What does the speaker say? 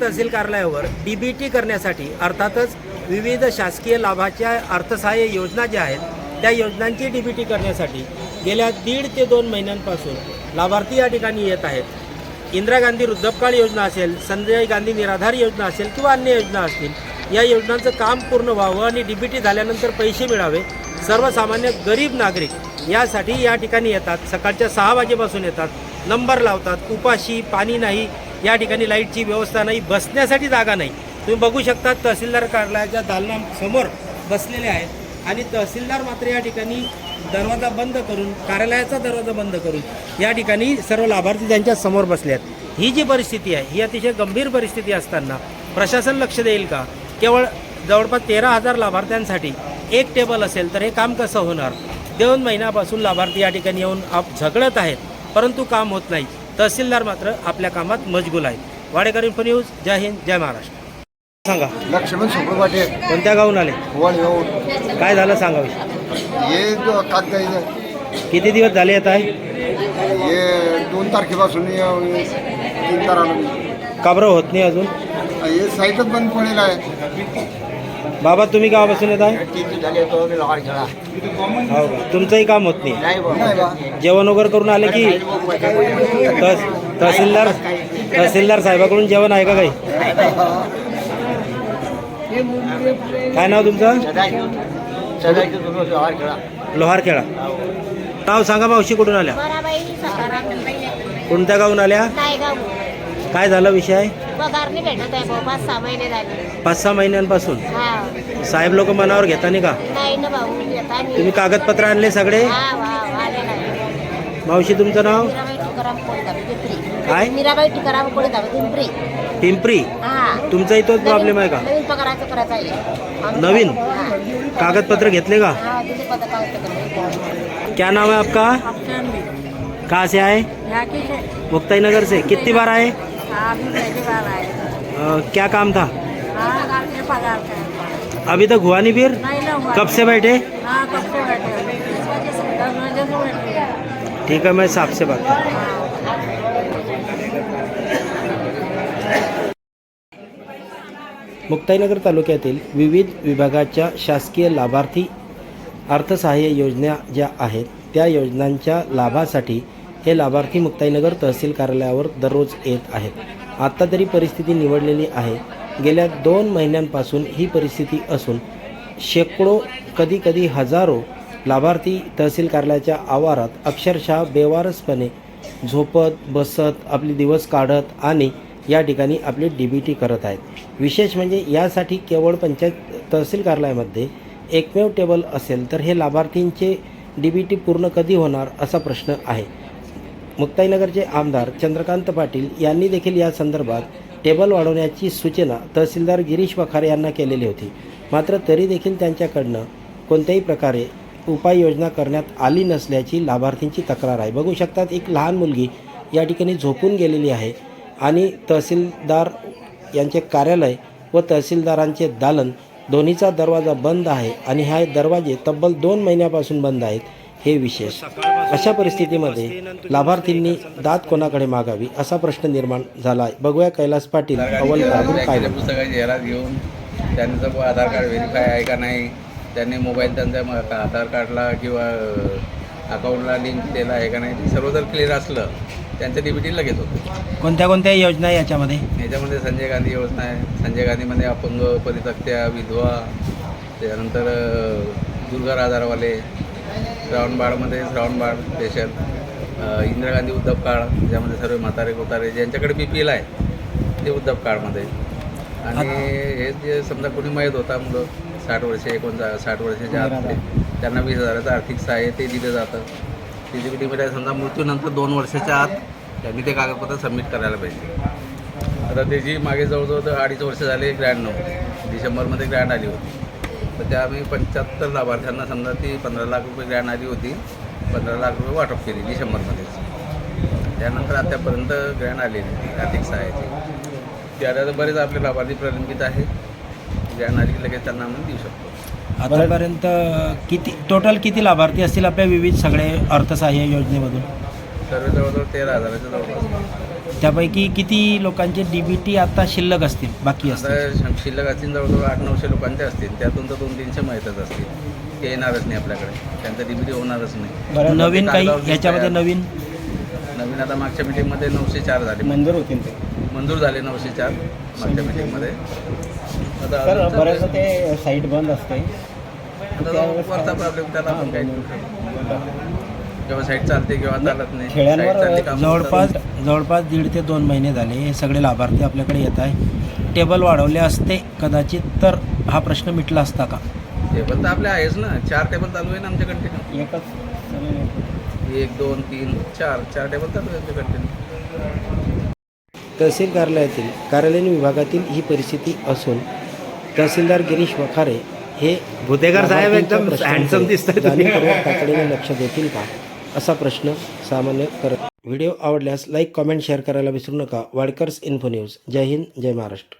तहसील कार्यालयावर डीबीटी करण्यासाठी अर्थातच विविध शासकीय लाभाच्या अर्थसहाय्य योजना ज्या आहेत त्या योजनांची डीबीटी करण्यासाठी गेल्या दीड ते दोन महिन्यांपासून लाभार्थी या ठिकाणी येत आहेत. इंदिरा गांधी वृद्धपकाळ योजना असेल संजय गांधी निराधार योजना असेल किंवा अन्य योजना असतील या योजनांचं काम पूर्ण व्हावं आणि डीबीटी झाल्यानंतर पैसे मिळावे. सर्वसामान्य गरीब नागरिक यासाठी या ठिकाणी येतात सकाळच्या सहा वाजेपासून येतात नंबर लावतात उपाशी पाणी नाही या ठिकाणी लाईटची व्यवस्था नाही बसण्यासाठी जागा नाही. तुम्ही बघू शकता तहसीलदार कार्यालयाच्या दालनासमोर बसलेले आहेत आणि तहसीलदार मात्र या ठिकाणी दरवाजा बंद करून कार्यालयाचा दरवाजा बंद करून या ठिकाणी सर्व लाभार्थी त्यांच्यासमोर बसले आहेत. ही जी परिस्थिती आहे ही अतिशय गंभीर परिस्थिती असताना प्रशासन लक्ष देईल का? केवळ जवळपास तेरा हजार लाभार्थ्यांसाठी एक टेबल असेल तर हे काम कसं होणार? दोन महिन्यापासून लाभार्थी या ठिकाणी येऊन आप झगडत आहेत परंतु काम होत नाही. तहसीलदार मात्र आपल्या कामात मजगूल आहेत. Wadekar info news Jai Hind Jai Maharashtra. सांगा लक्ष्मण सुप्र पाटील. कोणत्या गावून आले? वळ येऊन काय झालं सांगावे हे जो कागद किती दिवस झाले येत आहे? हे दोन तारखेपासून हे तीन तार आलो मी काबरं होत नाही अजून? हे साईटच बंद पडेल आहे. बाबा तुम्ही गावापासून येत आहे हो का? तुमचंही काम होत नाही. जेवण वगैरे करून आले की? तहस तहसीलदार तहसीलदार साहेबाकडून जेवण आहे का काही? काय नाव तुमचं? लोहार खेळा. नाव सांगा मावशी कुठून आल्या? कोणत्या गावून आल्या? काय झालं विषय? पगार नाही भेटत आहे भाऊ पाच सहा महिने झाले. पाच सहा महिन्यांपासून? हा. साहेब लोक मनावर घेता नाही का? नाही ना भाऊ येता. तुम्ही कागदपत्र आणले सगळे? हा वा आहे. मावशी तुमचं नाव? मीराबाई तुकाराम कोळीदाबे पिंपरी. काय? मीराबाई तुकाराम पिंपरी. पिंपरी? हा. तुमचाही तोच प्रॉब्लेम आहे का? नवीन पगाराचं करायचं आहे. नवीन? हा. कागदपत्र घेतले का? हा क्या नाम है आपका? कहाँ से आए? मुक्ताई नगर से. कितनी बार आए? अ, क्या काम था? अभी तक हुआ नहीं फिर? कब से बैठे? ठीक है मैं साहब से बात करता हूं। मुक्ताईनगर तालुक्यातील विविध विभागाच्या शासकीय लाभार्थी अर्थसहाय्य योजना ज्या आहेत त्या योजनांच्या लाभासाठी हे लाभार्थी मुक्ताईनगर तहसील कार्यालयावर दररोज येत आहेत. आत्ता तरी परिस्थिती निवडलेली आहे. गेल्या दोन महिन्यांपासून ही परिस्थिती असून शेकडो कधीकधी हजारो लाभार्थी तहसील कार्यालयाच्या आवारात अक्षरशः बेवारसपणे झोपत बसत आपले दिवस काढत आणि या ठिकाणी आपली डी बी टी करत आहेत. विशेष म्हणजे यासाठी केवळ पंचायत तहसील कार्यालयामध्ये एकमेव टेबल असेल तर हे लाभार्थींचे डी बी टी पूर्ण कधी होणार असा प्रश्न आहे. मुक्ताईनगरचे आमदार चंद्रकांत पाटील यांनी देखील या संदर्भात टेबल वाढवण्याची सूचना तहसीलदार गिरीश वखारे यांना केलेली होती. मात्र तरी देखील त्यांच्याकडनं कोणत्याही प्रकारे उपाययोजना करण्यात आली नसल्याची लाभार्थींची तक्रार आहे. बघू शकतात एक लहान मुलगी या ठिकाणी झोपून गेलेली आहे आणि तहसीलदार यांचे कार्यालय व तहसीलदारांचे दालन दोन्हीचा दरवाजा बंद आहे आणि हा दरवाजे तब्बल दोन महिन्यापासून बंद आहेत. हे विशेष. अशा परिस्थितीमध्ये लाभार्थींनी दात कोणाकडे मागावी असा प्रश्न निर्माण झाला आहे बघूया कैलास पाटील अव्वल काय पुस्तकाची झेरात घेऊन त्यांचं आधार कार्ड व्हेरीफाय आहे का नाही त्यांनी मोबाईल त्यांचा म- आधार कार्डला किंवा अकाउंटला लिंक केला आहे का नाही ते सर्व जर क्लिअर असलं त्यांचं डी बी टी लगेच होतं. कोणत्या कोणत्या योजना आहे याच्यामध्ये? याच्यामध्ये संजय गांधी योजना आहे. संजय गांधीमध्ये अपंग परितक्त्या विधवा त्यानंतर दुर्गा आजारवाले श्रावणबाळमध्ये श्रावणबाळ स्पेशल इंदिरा गांधी उद्धव काळ ज्यामध्ये सर्व म्हातारे कोतारे ज्यांच्याकडे बी पी एल आहे ते उद्धव काळमध्ये. आणि हे जे समजा कोणी मयत होता मुलं साठ वर्ष एकोणसा साठ वर्षाच्या आत त्यांना वीस हजाराचं आर्थिक सहाय्य ते दिलं जातं. टी जी बी टीमध्ये समजा मृत्यूनंतर दोन वर्षाच्या आत त्यांनी ते कागदपत्र सबमिट करायला पाहिजे. आता त्याची मागे जवळजवळ अडीच वर्ष झाले ग्रँड नव्हती. डिसेंबरमध्ये ग्रँड आली होती. तर त्या आम्ही पंच्याहत्तर लाभार्थ्यांना समजा ती पंधरा लाख रुपये ग्रँड आली होती पंधरा लाख रुपये वाटप केली डिसेंबरमध्येच त्यानंतर आतापर्यंत ग्रँड आलेली नाही आर्थिक सहाय्याची. त्याला तर बरेच आपले लाभार्थी प्रलंबित आहे ग्रँड आली की लगेच त्यांना आपण देऊ शकतो. आतापर्यंत किती टोटल किती लाभार्थी असतील आपल्या विविध सगळे अर्थसहाय्य योजनेमधून? सर्व जवळजवळ तेरा हजाराच्या जवळपास. त्यापैकी किती लोकांचे डी बी टी आता शिल्लक असतील? बाकी आता असतील? शं- शिल्लक असतील जवळजवळ आठ नऊशे लोकांचे असतील. त्यातून तर दोन तीनशे माहीतच असतील. ते येणारच नाही आपल्याकडे. त्यांचं डिग्री होणारच नाही. नवीन काही दिसतंय. नवीन? नवीन आता मागच्या मीटिंगमध्ये नऊशे चार झाले. मंजूर होतील ते. मंजूर झाले नऊशे चार मागच्या मीटिंगमध्ये आता तर अजून बऱ्याचदा ते साईट बंद असते. आता वरचा प्रॉब्लेम त्याला आपण काही जेव्हा साईट चालते किंवा चालत नाही. खेड्यांवर जवळपास. जवळपास दीड ते दोन महिने झाले. हे सगळे लाभार्थी आपल्याकडे येत आहे टेबल वाढवले असते कदाचित तर हा प्रश्न मिटला असता का? टेबल तर आपले आहेच ना. चार टेबल चालू आहे ना आमच्या कंटिन्यू एकच. एक दोन तीन चार. चार टेबल चालू आहे आमच्या कंटिन्यू तहसील कार्यालयातील कार्यालयीन विभागातील ही परिस्थिती असून तहसीलदार गिरीश वखारे हे भुतेकर साहेब एकदम handsome तुम्ही. जाणीवपूर्वक तातडीने लक्ष देतील का? असा प्रश्न सामान्य करत व्हिडिओ आवडल्यास लाईक कमेंट शेअर करायला विसरू नका. Wadekar's info news. जय हिंद जय महाराष्ट्र.